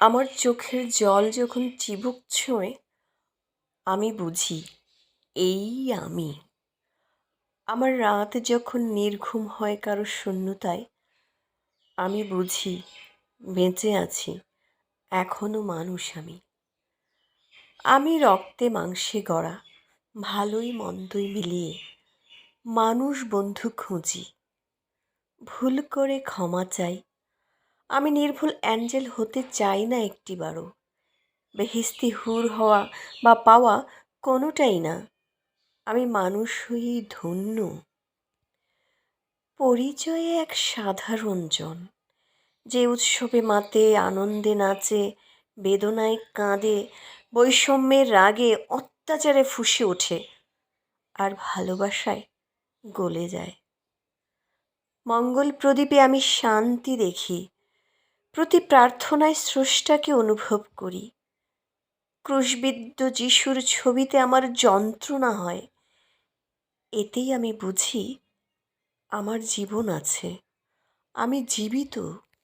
আমার চোখের জল যখন চিবুক ছোঁয়, আমি বুঝি, এই আমি। আমার রাত যখন নির্ঘুম হয় কারও শূন্যতায়, আমি বুঝি, বেঁচে আছি, এখনও মানুষ আমি। আমি রক্তে মাংসে গড়া, ভালোই মন্দই মিলিয়ে, মানুষ বন্ধু খুঁজি। ভুল করে ক্ষমা চাই আমি নির্ভুল অ্যাঞ্জেল হতে চাই না একটিবারও। বেহিস্তি হুর হওয়া বা পাওয়া কোনোটাই না। আমি মানুষ হয়েই ধন্য। পরিচয়ে এক সাধারণ জন, যে উৎসবে মাতে, আনন্দে নাচে, বেদনায় কাঁদে, বৈষম্যের রাগে অত্যাচারে ফুঁসে ওঠে আর ভালোবাসায় গলে যায়। মঙ্গল প্রদীপে আমি শান্তি দেখি প্রতি প্রার্থনায় স্রষ্টাকে অনুভব করি। ক্রুশবিদ্ধ যিশুর ছবিতে আমার যন্ত্রণা হয়। এতেই আমি বুঝি আমার জীবন আছে। আমি জীবিত।